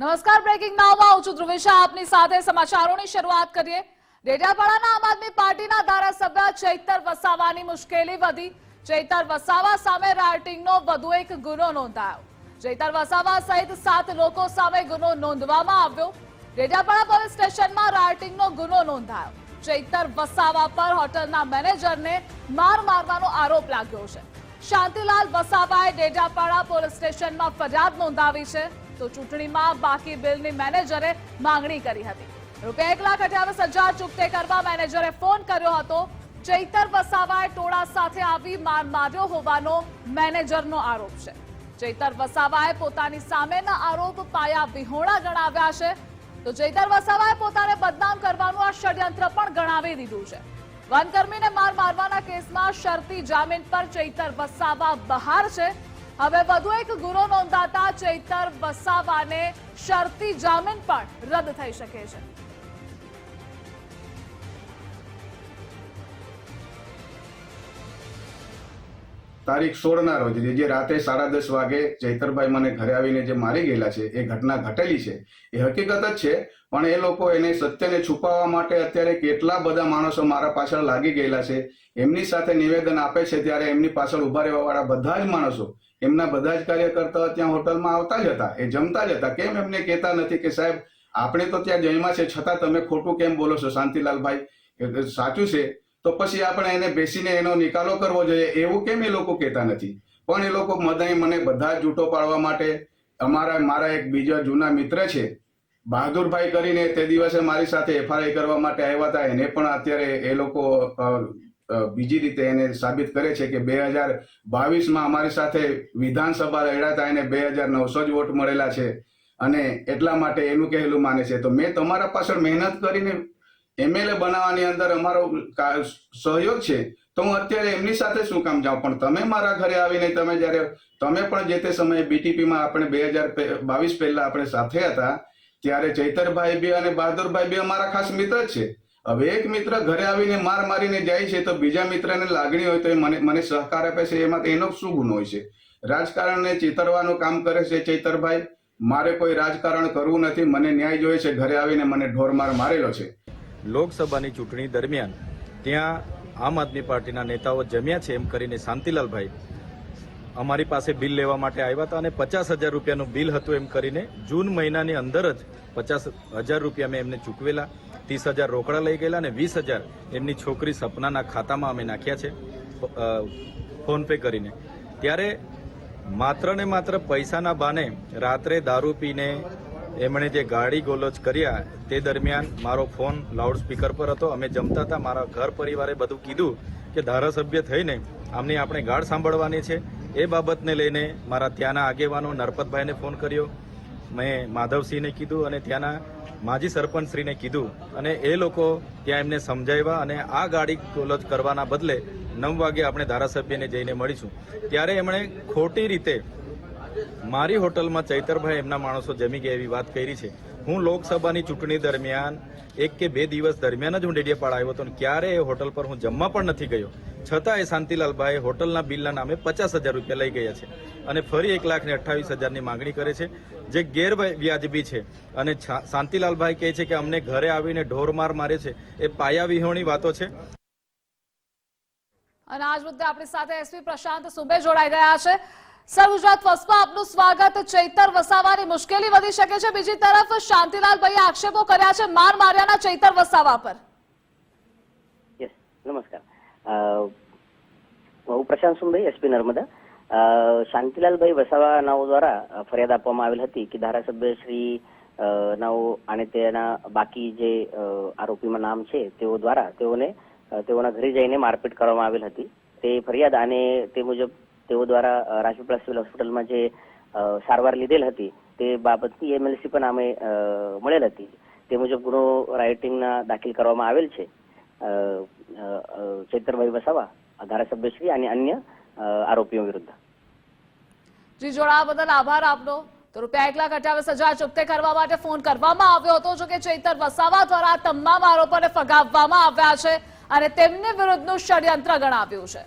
નમસ્કાર બ્રેકિંગ નાવમાં હું છું ધ્રુવિશા. આપની સાથે સમાચારોની શરૂઆત કરીએ. ડેડિયાપાડાના આમ આદમી પાર્ટીના ધારાસભ્ય ચૈતર વસાવાની મુશ્કેલી વધી. ચૈતર વસાવા સામે રાયટિંગનો વધુ એક ગુનો નોંધાયો. ચૈતર વસાવા સહિત સાત લોકો સામે ગુનો નોંધવામાં આવ્યો. ડેડિયાપાડા પોલીસ સ્ટેશનમાં રાયટિંગનો ગુનો નોંધાયો. ચૈતર વસાવા પર હોટલના મેનેજરને માર મારવાનો આરોપ લાગ્યો છે. શાંતિલાલ વસાવાએ ડેડિયાપાડા પોલીસ સ્ટેશનમાં ફરિયાદ નોંધાવી છે. તો ચૂંટણીમાં બાકી બિલની મેનેજરે માંગણી કરી હતી. રૂપિયા એક લાખ અઠ્યાવીસ હજાર ચૂકતે કરવા મેનેજરે ફોન કર્યો હતો. ચૈતર વસાવાએ ટોળા સાથે આવી માર માર્યો હોવાનો મેનેજરનો આરોપ છે. ચૈતર વસાવાએ પોતાની સામેના આરોપ પાયા વિહોણા ગણાવ્યા છે. તો ચૈતર વસાવાએ પોતાને બદનામ કરવાનું આ ષડયંત્ર પણ ગણાવી દીધું છે. વનકર્મીને માર મારવાના કેસમાં શરતી જામીન પર ચૈતર વસાવા બહાર છે. હવે વધુ એક ગુનો નોંધાતા ચૈતર વસાવાને શરતી જામીન પણ રદ થઈ શકે છે. તારીખ સોળના રોજ, જે રાતે સાડા દસ વાગે ચૈતરભાઈ મને ઘરે આવીને જે મારી ગયેલા છે, એ ઘટના ઘટેલી છે, એ હકીકત જ છે, પણ એ લોકો એને સત્યને છુપાવવા માટે અત્યારે કેટલા બધા માણસો મારા પાછળ લાગી ગયેલા છે, એમની સાથે નિવેદન આપે છે, ત્યારે એમની પાછળ ઊભા રહેવા વાળા બધા જ માણસો એમના બધા જ કાર્યકર્તાઓ ત્યાં હોટલમાં આવતા જ હતા, એ જમતા જ હતા. કેમ એમને કહેતા નથી કે સાહેબ, આપણે તો ત્યાં જમ્યા છે, છતાં તમે ખોટું કેમ બોલો છો, શાંતિલાલભાઈ? સાચું છે. તો પછી આપણે એને બેસીને એનો નિકાલો કરવો જોઈએ. એવું કેમ એ લોકો કહેતા નથી? પણ એ લોકો મદાઈ મને બધા જૂટો પાડવા માટે અમારા, મારા એક બીજા જૂના મિત્ર છે, બહાદુરભાઈ કરીને તે દિવસે મારી સાથે એફઆરઆઈ કરવા માટે આવ્યા હતા. એને પણ અત્યારે એ લોકો બીજી રીતે એને સાબિત કરે છે કે બે હજાર બાવીસમાં અમારી સાથે વિધાનસભા લડ્યા હતા એને બે હજાર નવસો જ વોટ મળેલા છે. અને એટલા માટે એનું કહેલું માને છે. તો મેં તમારા પાછળ મહેનત કરીને એમએલએ બનાવવાની અંદર અમારો સહયોગ છે. તો હું અત્યારે એમની સાથે શું કામ જાઉં? પણ તમે મારા ઘરે આવીને તમે જ્યારે, તમે પણ જે તે સમયે બીટીપીમાં આપણે બે હજાર બાવીસ પહેલા આપણે સાથે હતા, ત્યારે ચૈતરભાઈ બી અને બહાદુરભાઈ બી અમારા ખાસ મિત્ર છે. હવે એક મિત્ર ઘરે આવીને માર મારીને જાય છે તો બીજા મિત્રને લાગણી હોય તો એ મને મને સહકાર આપે છે. એમાં એનો શું ગુનો હોય છે? રાજકારણને ચેતરવાનું કામ કરે છે ચૈતરભાઈ. મારે કોઈ રાજકારણ કરવું નથી. મને ન્યાય જોઈએ છે. ઘરે આવીને મને ઢોરમાર મારેલો છે. લોકસભાની ચૂંટણી દરમિયાન ત્યાં આમ આદમી પાર્ટીના નેતાઓ જમ્યા છે એમ કરીને શાંતિલાલભાઈ અમારી પાસે બિલ લેવા માટે આવ્યા હતા અને પચાસ હજાર રૂપિયાનું બિલ હતું એમ કરીને જૂન મહિનાની અંદર જ પચાસ હજાર રૂપિયા મેં એમને ચૂકવેલા. ત્રીસ હજાર રોકડા લઈ ગયેલા અને વીસ હજાર એમની છોકરી સપનાના ખાતામાં અમે નાખ્યા છે ફોનપે કરીને. ત્યારે માત્ર ને માત્ર પૈસાના બાને રાત્રે દારૂ પીને એમણે જે ગાડી ગોલોચ કર્યા તે દરમિયાન મારો ફોન લાઉડ સ્પીકર પર હતો. અમે જમતા હતા. મારા ઘર પરિવારે બધું કીધું કે ધારાસભ્ય થઈને આમની આપણે ગાઢ સાંભળવાની છે. એ બાબતને લઈને મારા ત્યાંના આગેવાનો નરપતભાઈને ફોન કર્યો. મેં માધવસિંહને કીધું અને ત્યાંના માજી સરપંચશ્રીને કીધું. અને એ લોકો ત્યાં એમને સમજાવ્યા અને આ ગાડી કોલજ કરવાના બદલે નવ વાગે આપણે ધારાસભ્યને જઈને મળીશું. ત્યારે એમણે ખોટી રીતે મારી હોટલમાં ચૈતરભાઈ એમના માણસો જમી ગયા એવી વાત કરી છે. હું લોકસભાની ચૂંટણી દરમિયાન એક કે બે દિવસ દરમિયાન જ હું ડેડિયાપાડ આવ્યો હતો અને ક્યારે એ હોટલ પર હું જમવા પણ નથી ગયો. છતાં એ શાંતિલાલભાઈ હોટલના બિલના નામે પચાસ હજાર રૂપિયા લઈ ગયા છે અને ફરી એક લાખ ને અઠ્ઠાવીસ હજારની માંગણી કરે છે, જે ગેરવ્યાજબી છે. અને શાંતિલાલભાઈ કહે છે કે અમને ઘરે આવીને ઢોરમાર મારે છે. એ પાયા વિહોણી વાતો છે. અને આજ મુદ્દે આપણી સાથે એસપી પ્રશાંત સુબે જોડાઈ ગયા છે. સર ગુજરાત ફર્સ્ટમાં આપનું સ્વાગત. ચૈતર વસાવાની મુશ્કેલી વધી શકે છે. બીજી તરફ શાંતિલાલભાઈએ આક્ષેપો કર્યા છે માર માર્યાના ચૈતર વસાવા પર. નમસ્કાર. હું પ્રશાંત સુંભાઈ એસપી નર્મદા. શાંતિલાલભાઈ વસાવા નાઓ દ્વારા ફરિયાદ આપવામાં આવેલ હતી કે ધારાસભ્ય શ્રી નાઓ અને તેના બાકી જે આરોપીમાં નામ છે, તેઓ દ્વારા તેઓને તેઓના ઘરે જઈને મારપીટ કરવામાં આવેલ હતી. તે ફરિયાદ અને તે મુજબ તેઓ દ્વારા રાજપીપળા સિવિલ હોસ્પિટલમાં જે સારવાર લીધેલ હતી, તે બાબતની એમએલસી પણ અમે મળેલ હતી. તે મુજબ ગુનો રાઇટિંગના દાખલ કરવામાં આવેલ છે. ચૈતરભાઈ વસાવા ધારાસભ્યશ્રી અને અન્ય આરોપીઓ વિરુદ્ધ. જી જોડાવા બદલ આભાર આપનો. તો રૂપિયા એક લાખ અઠાવીસ હજાર ચૂકતે કરવા માટે ફોન કરવામાં આવ્યો હતો જો કે ચૈતર વસાવા દ્વારા તમામ આરોપોને ફગાવવામાં આવ્યા છે અને તેમને વિરુદ્ધનું ષડયંત્ર ગણાવ્યું છે.